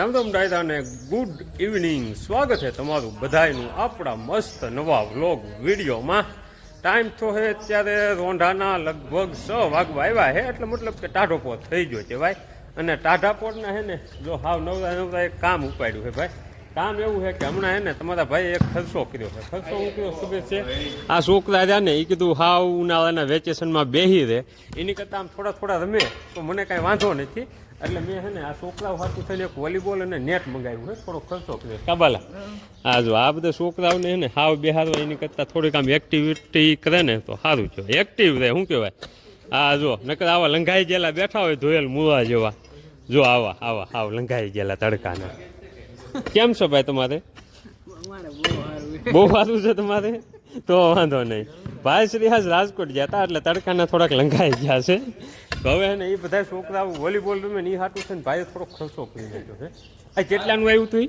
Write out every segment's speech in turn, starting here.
રામ રામ ડાયરા ને good evening સ્વાગત છે તમારું બધાયનું આપણા મસ્ત નવા વ્લોગ વિડીયોમાં. ટાઈમ તો હે અત્યારે રોંઢાના લગભગ છ વાગવા આવ્યા છે એટલે મતલબ કે ટાઢો પોત થઈ ગયો છે ભાઈ. અને ટાઢા પોટના હે ને, જો હાવ નવરા નવરા કામ ઉપાડ્યું છે ભાઈ. કામ એવું છે કે હમણાં હે ને તમારા ભાઈ એક ખર્ચો કર્યો છે. ખર્ચો ઉકર્યો કર્યો ખબર છે આ છોકરા રહ્યા ને એ કીધું હાવ ઉનાળાના વેકેશનમાં બેહી રહે. એની કરતાં આમ થોડા થોડા રમે, તો મને કાંઈ વાંધો નથી. એટલે મેં છે ને આ છોકરાઓ સાથે થઈને એક વોલીબોલ અને નેટ મંગાવ્યું છે. થોડો ખર્ચો કર્યો કાબાલા હા જો આ બધા છોકરાઓને છે ને હાવ બેહારવા એની કરતાં થોડીક આમ એક્ટિવિટી કરે ને, તો સારું છે. એક્ટિવ રહે, શું કહેવાય? હા જો, નકર આવા લંઘાઈ ગયેલા બેઠા હોય ધોયેલ મૂળા જેવા. જો આવા આવા આવ લંઘાઈ ગયેલા તડકાના. કેમ છો ભાઈ તમારે? બહુ સારું છે તમારે? તો વાંધો નહીં. ભાઈ શ્રી હાજ રાજકોટ ગયા હતા એટલે તડકાના થોડાક લંઘાઈ ગયા છે. તો હવે ને એ બધા છોકરાઓ વોલીબોલ રમે ને એ હાટું છે ને ભાઈએ થોડોક ખર્ચો કરી નાખ્યો છે. આ કેટલાનું આવ્યું હતું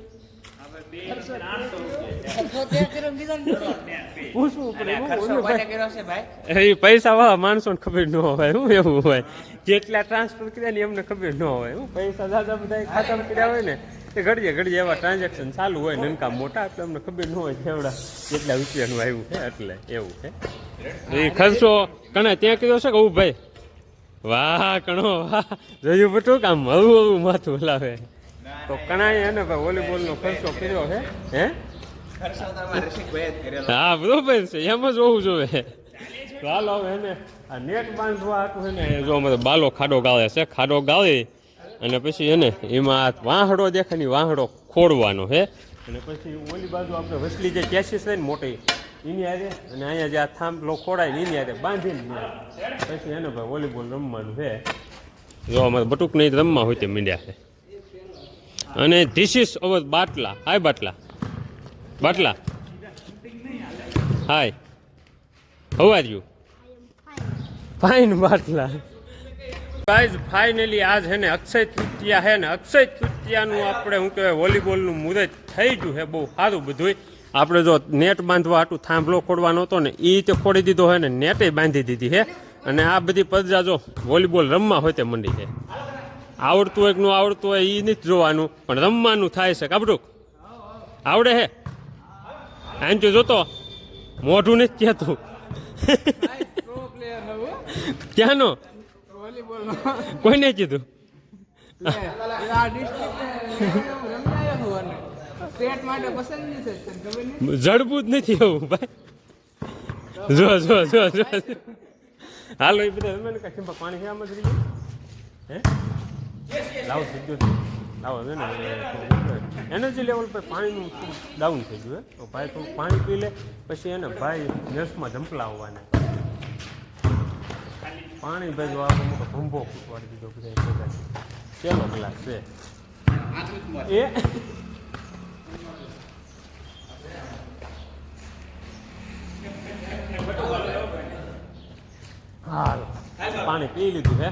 એ પૈસા વાળા માણસો ને ખબર ન હોય હું એવું હોય. જેટલા ટ્રાન્સફર કર્યા ને એમને ખબર ન હોય. હું પૈસા દાદા બધા ખાતામાં કર્યા હોય ને એ ઘડીએ ઘડીએ એવા ટ્રાન્ઝેક્શન ચાલુ હોય નનકા મોટા એટલે અમને ખબર ન હોય કેવડા કેટલા રૂપિયાનું આવ્યું છે એટલે એવું છે. એ ખર્ચો કણે ત્યાં કીધો છે કે હું ભાઈ વાહ કણો વાહ. જોયું બટું કામ હળવું હળવું માથું હલાવે. તો કણાએ એને ભાઈ વોલીબોલનો ખર્ચો કર્યો છે હે? હા બરોબર છે એમ જ હોવું જોવે ચાલો હવે એને આ નેટ બાંધવા છે ને જો અમે બાલો ખાડો ગાળે છે ખાડો ગાળી અને પછી એને એમાં વાહડો દેખાય ને વાહડો ખોડવાનો છે અને પછી ઓલી બાજુ આપણે વસલી જે કેસીસ છે ને મોટી એની આરે અને અહીંયા જે આ થાંભલો ખોડાય ને એની આરે બાંધીને પછી એને ભાઈ વોલીબોલ રમવાનું છે જો અમારે બટુક નહીં રમવા હોય તે મીંડ્યા છે અને this is our Batla. Hi Batla. Batla. Hi. How are you fine Batla. Guys finally આજ છે ને અક્ષય તૃતીયા હે ને અક્ષય તૃતીયાનું આપણે શું કહેવાય વોલીબોલનું મુહૂર્ત થઈ ગયું છે બહુ સારું બધું આપણે જો નેટ બાંધવા હાટું થાંભલો ખોડવાનો હતો ને એ તો ખોડી દીધો હોય ને નેટે બાંધી દીધી છે અને આ બધી પદજા જો વોલીબોલ રમવા હોય તે મંડી છે આવડતું હોય કે ન આવડતું હોય એ નથી જોવાનું પણ રમવાનું થાય છે કાબડુક આવડે હે. આમ તો જોતો મોઢું નથી કહેતું. ક્યાંનો? કોઈને કીધું? જડબું જ નથી એવું ભાઈ. જો જો જો જો. હાલો એ બધા રમે ને કાંઈ ખીંભા પાણી છે આમ જ રહી હે? લાવો સીધું. લાવો છે ને એનર્જી લેવલ પર પાણીનું ડાઉન થઈ ગયું હે. તો ભાઈ થોડું પાણી પી લે પછી એને ભાઈ નર્સમાં જંપલાવવાના પાણી ભાઈ આપણે મોટો ભંભો ફૂટવાડી દીધો બધા ચેલો ગ્લાસ છે. એ? હાલ. પાણી પી લીધું હે.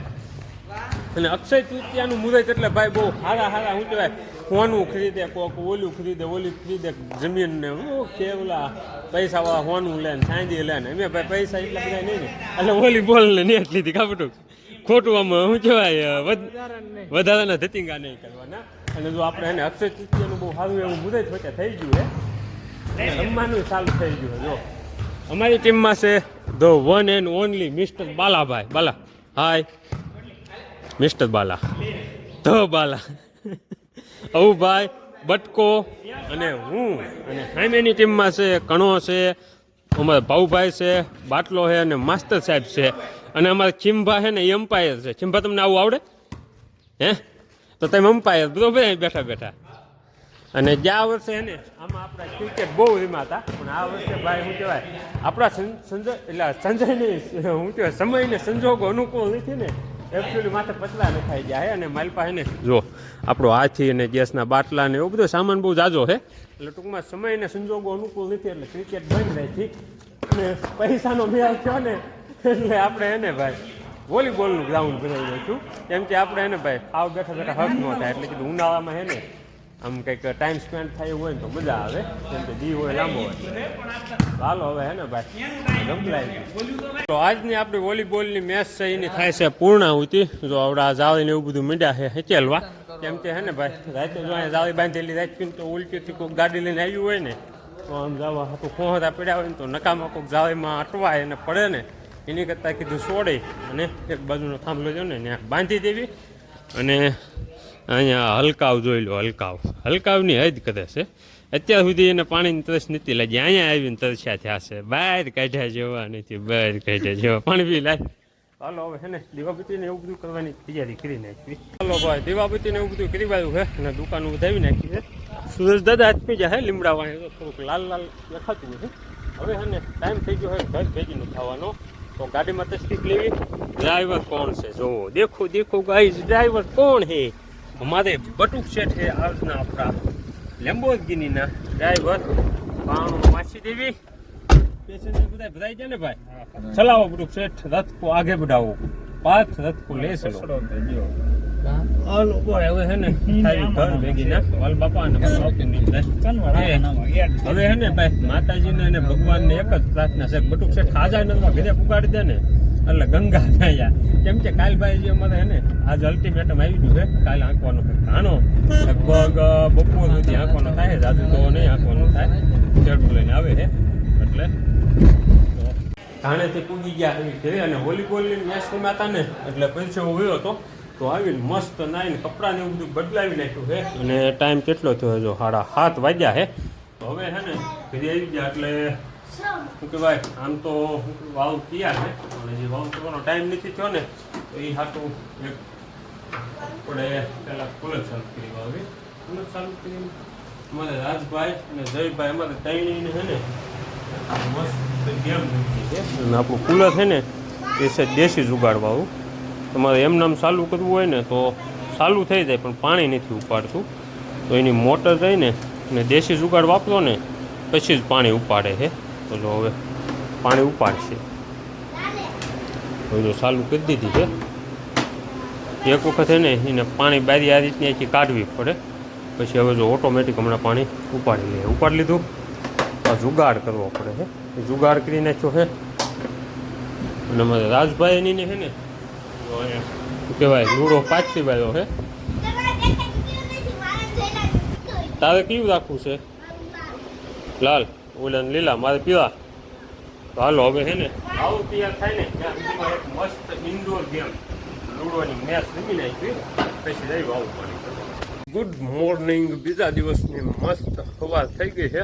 અને અક્ષય તૃતીયાનું મુહૂર્ત એટલે ભાઈ બહુ હારા હારા હું કહેવાય? હોનું ખરીદે કોક ઓલું ખરીદે ઓલી ખરીદે જમીન ને હું કેવલા પૈસા વાળા હોનું લે ને, સાંજી લે ને. અમે ભાઈ પૈસા એટલા બધા નહીં ને. એટલે ઓલી બોલ ને એટલી લીધી કાપટું ખોટું આમ શું કહેવાય વધારાના ધતિંગા નહીં કરવાના. અને જો આપણે એને અક્ષય તૃતીયાનું બહુ સારું એવું મુહૂર્ત વચ્ચે થઈ ગયું હે. રમવાનું ચાલુ થઈ ગયું જો. અમારી ટીમમાં છે the one and only mister Balabhai. Bala hi mister Bala. The Bala. Avubhai Batko અને હું. અને સામેની ટીમમાં છે, કણો છે, અમારા ભાઉભાઈ છે, બાટલો છે અને માસ્તર સાહેબ છે. અને અમારા ખીમભા છે ને એમ્પાયર છે. ખીમભા તમને આવું આવડે? હે? તો તમે અમ્પાયર બરોબર બેઠા બેઠા. અને ગયા વર્ષે ને, આમાં આપણા ક્રિકેટ બહુ રીમા હતા. પણ આ વર્ષે ભાઈ, શું કહેવાય? આપણા સંજય એટલે સંજયની, શું કહેવાય, સમયને સંજોગો અનુકૂળ નથી ને. એકચ્યુઅલી માથે પતલા નખાઈ ગયા હે અને મારી પાસે જો આપણો હાથી અને ગેસના બાટલા ને એવો બધો સામાન બહુ જાજો છે એટલે ટૂંકમાં સમયને સંજોગો અનુકૂળ નથી એટલે ક્રિકેટ બંધ રાખી અને પૈસાનો મેળ થયો ને એટલે આપણે એને ભાઈ વોલીબોલનું ગ્રાઉન્ડ બનાવી નાખ્યું. કેમ કે આપણે એને ભાઈ આવ બેઠા બેઠા હક ન થાય. એટલે કીધું ઉનાળામાં હે ને આમ કંઈક ટાઈમ સ્પેન્ડ થયું હોય ને તો મજા આવે, કેમ કે દી હોય લાંબો હોય. ચાલો હવે હે ને ભાઈ ગમલાય તો આજની આપણી વોલીબોલની મેચ છે, એની થાય છે પૂર્ણાહુતિ. જો આવડા જાળીને એવું બધું મીંડ્યા છે હેચેલવા કેમ કે હે ને ભાઈ, રાતે જો અહીંયા જાળી બાંધેલી રાખી તો ઉલટીથી કોઈક ગાડી લઈને આવ્યું હોય ને, તો આમ જવા હતું ખોહતા પડ્યા હોય ને તો નકામાં કોઈક જાળીમાં અટવાય અને પડે ને, એની કરતાં કીધું છોડે અને એક બાજુનો થાંભલો જો ને, ત્યાં બાંધી દેવી. અને અહીંયા હલકાવ જોઈ લો હલકાવ. હલકાવની હદ કરે છે. અત્યાર સુધી એને પાણીની તરસ નથી લાગી. અહીંયા આવીને તરસ્યા થયા છે. બહાર કાઢ્યા જેવા નથી બહાર કાઢ્યા જેવા. પાણી બી લાગે હાલો હવે છે ને એવું બધું કરવાની તૈયારી કરી નાખી. હાલો ભાઈ દીવાપતિને એવું બધું કરી વાળ્યું છે અને દુકાન ઉધાવી નાખી છે સુરેશ દાદા હાથમી જાય લીમડા વાણી તો થોડુંક લાલ લાલ દેખાતું છે હવે છે ને ટાઈમ થઈ ગયો હોય ઘર ભેગીને થવાનો તો ગાડીમાં તસ્તીક લેવી. ડ્રાઈવર કોણ છે? જોવો દેખો દેખો ગાઈઝ ડ્રાઈવર કોણ હે? અમારે બટુક શેઠ છે આજના આપણા લેમ્બોર્ગિનીના ડ્રાઈવર ભાણું માછી દેવી. પેસેન્જર બધા ભરાઈ જાય ને ભાઈ? ચલાવો બટુક શેઠ રથ કો આગે બઢાવો. પાંચ રથ કો લે ચલો ઓલ ઉપર હવે હે ને તારી ઘર ભેગી ના વાલ બાપા ને હવે હે ને ભાઈ માતાજીને અને ભગવાનને એક જ પ્રાર્થના છે. બટુક શેઠ હાજા નંદમાં ઘરે પુગાડી દે ને. એટલે ગંગા નાયા. કેમ કે કાલ ભાઈ અમારે હે આજ અલ્ટિમેટમ આવી ગયું છે, કાલે આંકવાનો છે. કાનો? લગભગ બપોર સુધી આંકવાનો થાય જાજુ તો નહીં આંકવાનું થાય. ચડું લઈને આવે છે. એટલે ધાણેથી પૂગી ગયા એવી ઘરે અને વોલીબોલની મેચ રમાતા ને, એટલે પછી હું ગયો હતો, તો આવીને મસ્ત નાઈને કપડાને એવું બધું બદલાવી નાખ્યું છે. અને ટાઈમ કેટલો થયો જો સાડા સાત વાગ્યા છે. તો હવે હે ને ઘરે આવી ગયા એટલે શું કહેવાય, આમ તો વાવ તૈયાર છે અને જે વાવ કરવાનો ટાઈમ નથી થયો ને, તો એ હાટું એક આપણે પહેલાં કુલર ચાલુ કરી વાવી કોલેજ ચાલુ કરી અમારે રાજભાઈ અને જયભાઈ, અમારે ત્રણેયને છે ને, મસ્ત ગેમ અને આપણું કુલર છે ને, એ છે દેશી જુગાડવાળું તમારે એમ નામ ચાલુ કરવું હોય ને, તો ચાલુ થઈ જાય, પણ પાણી નથી ઉપાડતું. તો એની મોટર રહી ને અને દેશી જુગાડ વાપરો ને પછી જ પાણી ઉપાડે છે. બોલો હવે, પાણી ઉપાડશે. જો ચાલુ કરી દીધી છે. એક વખત એને એને પાણી બારી આ રીતની આખી કાઢવી પડે. પછી હવે જો ઓટોમેટિક હમણાં પાણી ઉપાડી લે. ઉપાડી લીધું? આ જુગાડ કરવો પડે છે. જુગાડ કરી નાખ્યો છે. અને અમારે રાજભાઈ એની છે ને કહેવાય, લૂડો પાછી વાળો છે. તારે કેવું રાખવું છે? લાલ ઓલા લીલા, મારે પીવા. તો હાલો, હવે છે ને, આવું તૈયાર થાય ને, ત્યાં સુધીમાં એક મસ્ત ઇન્ડોર ગેમ લૂડોની મેચ રમી નાખી. પછી રહી આવું પડી ગુડ મોર્નિંગ બીજા દિવસની મસ્ત સવાર થઈ ગઈ છે.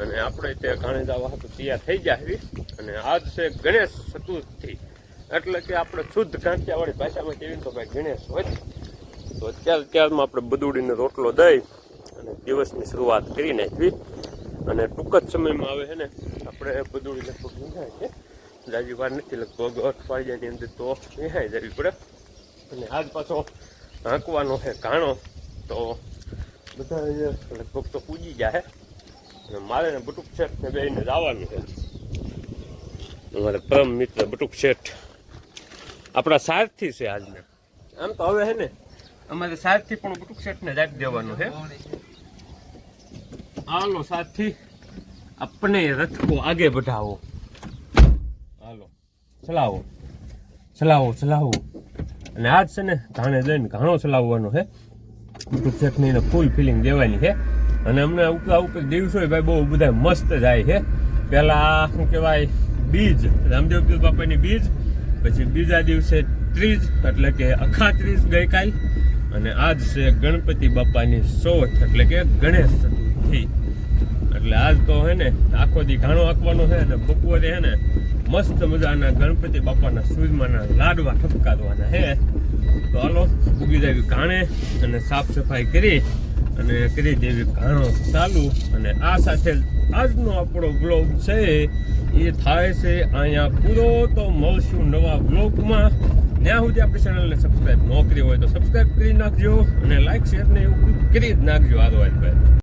અને આપણે તે ઘણી જવા હતું તૈયાર થઈ જાય અને આજ છે ગણેશ ચતુર્થી. એટલે કે આપણે શુદ્ધ કાંઠિયાવાળી ભાષામાં કહેવી તો ભાઈ ગણેશ હોય. તો અત્યાર અત્યારમાં આપણે બદુડીને રોટલો દઈ અને દિવસની શરૂઆત કરી નાખવી અને ટૂંક જ સમયમાં આવે છે ને, આપણે બધું લગભગ વિંધાય છે જાજી વાર નથી, લગભગ અઠવાડિયાની અંદર તો નિહાય જવી પડે. અને આજ પાછો હાંકવાનો છે કાણો તો બધા લગભગ તો પૂજી જાય અને મારે ને બટુક શેઠ ને બેને જવાનું છે. અમારે પરમ મિત્ર બટુક શેઠ આપણા સારથી છે આજને. આમ તો હવે છે ને, અમારે સારથી પણ બટુક શેઠને જ દેવાનું છે. હાલો સાથી अपने रथ को आगे बढ़ाओ હાલો ચલાવો ચલાવો ચલાવો અને આજ છે ને ધાણે લઈને ઘાણો ચલાવવાનો છે શેઠની એને ફૂલ ફિલિંગ દેવાની છે અને અમને ઉપરા ઉપર દિવસો ભાઈ બહુ બધા મસ્ત જાય છે પહેલા શું કહેવાય બીજ રામદેવ પીર બાપાની બીજ પછી બીજા દિવસે ત્રીજ એટલે કે અખાત્રીજ ગઈકાલ અને આજ છે ગણપતિ બાપાની સોઠ એટલે કે ગણેશ ચતુર્થી એટલે આજ તો હે ને, આખો દી ઘાણો આંકવાનો છે અને બપોરે હે ને, મસ્ત મજાના ગણપતિ બાપાના સૂરમાના લાડવા ઠપકારવાના હે. તો હાલો, ઉગી જાય ઘાણે અને સાફ સફાઈ કરી અને કરી દેવી ઘાણો ચાલુ. અને આ સાથે આજનો આપણો બ્લોગ છે, એ થાય છે અહીંયા પૂરો. તો મળશું નવા બ્લોગમાં ત્યાં સુધી આપણી ચેનલને સબસ્ક્રાઈબ ન કરી હોય તો સબસ્ક્રાઈબ કરી નાખજો અને લાઇક શેર ને એવું કરી જ નાખજો. આદવાજ ભાઈ